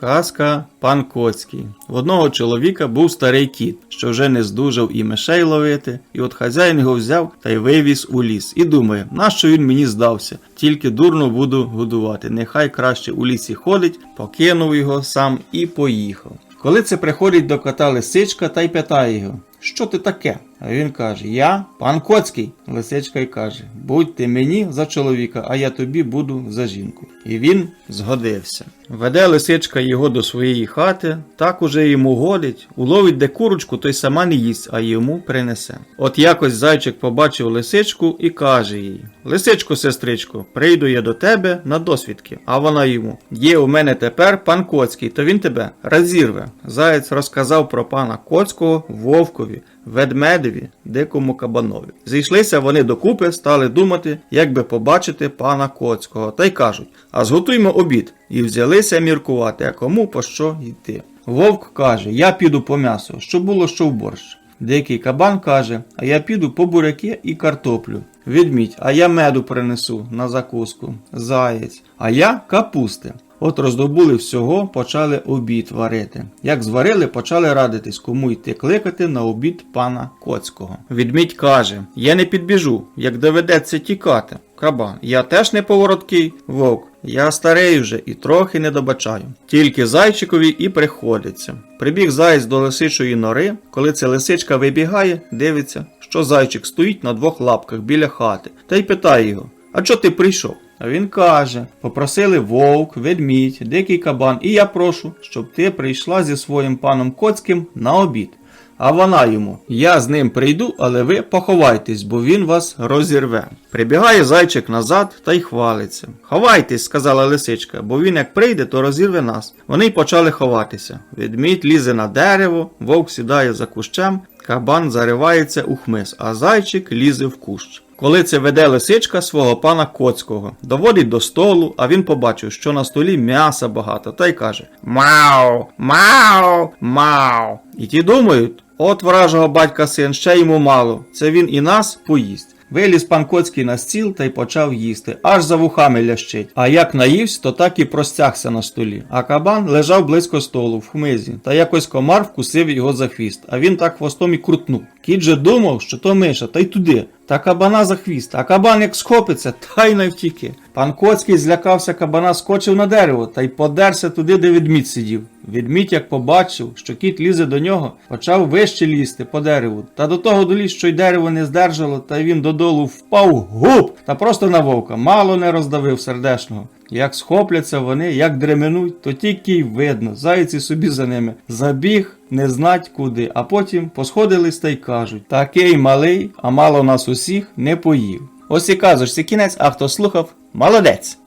Казка пан Коцький. В одного чоловіка був старий кіт, що вже не здужав і мишей ловити, і от хазяїн його взяв та й вивіз у ліс. І думає, нащо він мені здався? Тільки дурно буду годувати. Нехай краще у лісі ходить, покинув його сам і поїхав. Коли це приходить до кота лисичка та й питає його, що ти таке? А він каже: Я пан Коцький. Лисичка й каже: Будь ти мені за чоловіка, а я тобі буду за жінку. І він згодився. Веде лисичка його до своєї хати, так уже йому годить, уловить де курочку, той сама не їсть, а йому принесе. От якось зайчик побачив лисичку і каже їй: Лисичко, сестричко, прийду я до тебе на досвідки. А вона йому: Є у мене тепер пан Коцький, то він тебе розірве. Заєць розказав про пана Коцького вовкові, ведмедеві, дикому кабанові. Зійшлися вони докупи, стали думати, як би побачити пана Коцького, та й кажуть: а зготуймо обід. І взялися міркувати, а кому по що йти. Вовк каже: Я піду по м'ясо, що було, що в борщ. Дикий кабан каже, а я піду по буряки і картоплю. Відмідь, а я меду принесу на закуску. Заєць, а я капусти. От роздобули всього, почали обід варити. Як зварили, почали радитись, кому йти кликати на обід пана Коцького. Відмідь каже: Я не підбіжу, як доведеться тікати. Кабан, я теж не повороткий, вовк. Я старий вже і трохи не добачаю. Тільки зайчикові і приходиться. Прибіг заєць до лисичої нори, коли ця лисичка вибігає, дивиться, що зайчик стоїть на двох лапках біля хати, та й питає його: А чого ти прийшов? Він каже: попросили вовк, ведмідь, дикий кабан, і я прошу, щоб ти прийшла зі своїм паном Коцьким на обід. А вона йому: Я з ним прийду, але ви поховайтесь, бо він вас розірве. Прибігає зайчик назад та й хвалиться. Ховайтесь, сказала лисичка, бо він як прийде, то розірве нас. Вони й почали ховатися. Ведмідь лізе на дерево, вовк сідає за кущем, кабан заривається у хмиз, а зайчик лізе в кущ. Коли це веде лисичка свого пана Коцького, доводить до столу, а він побачив, що на столі м'яса багато, та й каже: Мау, мау, мау. І ті думають, от вражого батька син, ще йому мало, це він і нас поїсть. Виліз пан Коцький на стіл та й почав їсти, аж за вухами лящить. А як наївсь, то так і простягся на столі. А кабан лежав близько столу, в хмизі, та якось комар вкусив його за хвіст, а він так хвостом і крутнув. Кіт же думав, що то миша, та й туди. Та кабана за хвіст, а кабан як схопиться, та й навтіки. Пан Коцький злякався кабана, скочив на дерево та й подерся туди, де відмідь сидів. Відмідь, як побачив, що кіт лізе до нього, почав вище лізти по дереву, та до того доліз, що й дерево не здержало, та він додолу впав гуп та просто на вовка, мало не роздавив сердешного. Як схопляться вони, як дременуть, то тільки й видно, зайці собі за ними. Забіг, не знать куди, а потім посходились та й кажуть: такий малий, а мало нас усіх не поїв. Ось і казочці кінець, а хто слухав, молодець.